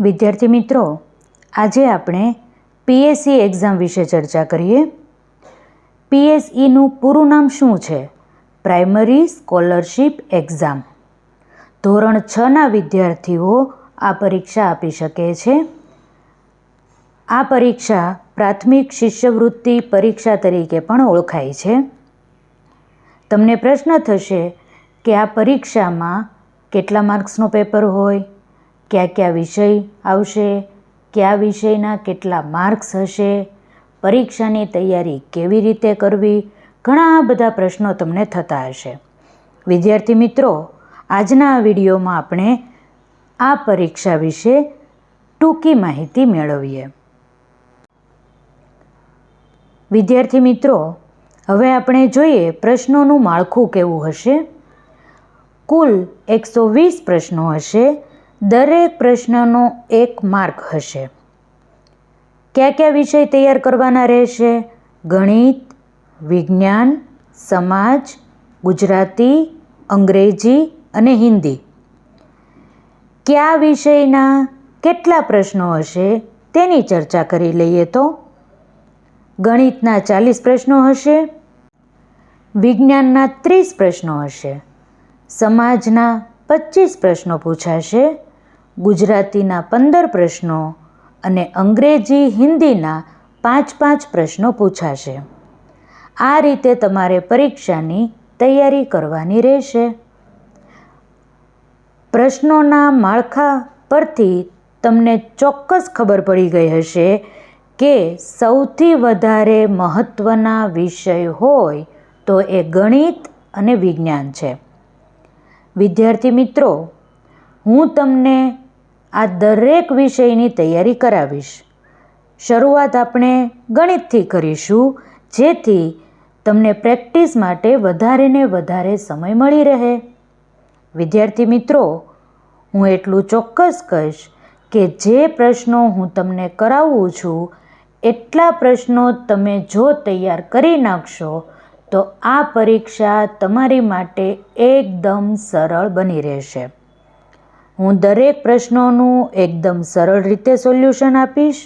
વિદ્યાર્થી મિત્રો, આજે આપણે પીએસસી એક્ઝામ વિશે ચર્ચા કરીએ. પીએસઈનું પૂરું નામ શું છે? Primary scholarship exam. ધોરણ છના વિદ્યાર્થીઓ આ પરીક્ષા આપી શકે છે. આ પરીક્ષા પ્રાથમિક શિષ્યવૃત્તિ પરીક્ષા તરીકે પણ ઓળખાય છે. તમને પ્રશ્ન થશે કે આ પરીક્ષામાં કેટલા માર્ક્સનો પેપર હોય? કયા કયા વિષય આવશે, કયા વિષયના કેટલા માર્ક્સ હશે, પરીક્ષાની તૈયારી કેવી રીતે કરવી, ઘણા બધા પ્રશ્નો તમને થતા હશે. વિદ્યાર્થી મિત્રો, આજના વિડીયોમાં આપણે આ પરીક્ષા વિશે ટૂંકી માહિતી મેળવીએ. વિદ્યાર્થી મિત્રો, હવે આપણે જોઈએ પ્રશ્નોનું માળખું કેવું હશે. કુલ એકસો વીસ પ્રશ્નો હશે દરેક પ્રશ્નનો એક માર્ક હશે. કયા કયા વિષય તૈયાર કરવાના રહેશે? ગણિત, વિજ્ઞાન, સમાજ, ગુજરાતી, અંગ્રેજી અને હિન્દી. કયા વિષયના કેટલા પ્રશ્નો હશે તેની ચર્ચા કરી લઈએ તો? ગણિતના ચાલીસ પ્રશ્નો હશે, વિજ્ઞાનના ત્રીસ પ્રશ્નો હશે, સમાજના પચીસ પ્રશ્નો પૂછાશે ગુજરાતીના પંદર પ્રશ્નો અને અંગ્રેજી, હિન્દીના પાંચ પાંચ પ્રશ્નો પૂછાશે. આ રીતે તમારે પરીક્ષાની તૈયારી કરવાની રહેશે. પ્રશ્નોના માળખા પરથી તમને ચોક્કસ ખબર પડી ગઈ હશે કે સૌથી વધારે મહત્ત્વના વિષય હોય તો એ ગણિત અને વિજ્ઞાન છે. વિદ્યાર્થી મિત્રો, હું તમને આ દરેક વિષયની તૈયારી કરાવીશ. શરૂઆત આપણે ગણિતથી કરીશું, જેથી તમને પ્રેક્ટિસ માટે વધારે ને વધારે સમય મળી રહે. વિદ્યાર્થી મિત્રો, હું એટલું ચોક્કસ કહીશ કે જે પ્રશ્નો હું તમને કરાવું છું, એટલા પ્રશ્નો તમે જો તૈયાર કરી નાખશો, તો આ પરીક્ષા તમારી માટે એકદમ સરળ બની રહેશે. હું દરેક પ્રશ્નોનું એકદમ સરળ રીતે સોલ્યુશન આપીશ.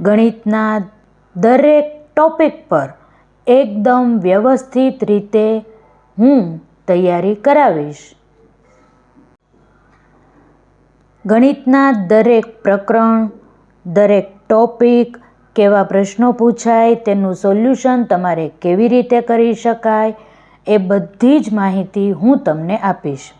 ગણિતના દરેક ટોપિક પર એકદમ વ્યવસ્થિત રીતે હું તૈયારી કરાવીશ. ગણિતના દરેક પ્રકરણ, દરેક ટોપિક કેવા પ્રશ્નો પૂછાય, તેનું સોલ્યુશન તમારે કેવી રીતે કરી શકાય, એ બધી જ માહિતી હું તમને આપીશ.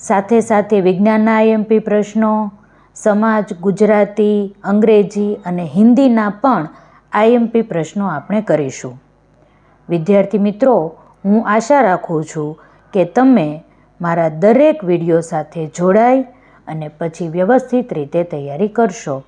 સાથે સાથે વિજ્ઞાનના આઈએમપી પ્રશ્નો, સમાજ, ગુજરાતી, અંગ્રેજી અને હિન્દીના પણ આઈએમપી પ્રશ્નો આપણે કરીશું. વિદ્યાર્થી મિત્રો, હું આશા રાખું છું કે તમે મારા દરેક વીડિયો સાથે જોડાઈ અને પછી વ્યવસ્થિત રીતે તૈયારી કરશો.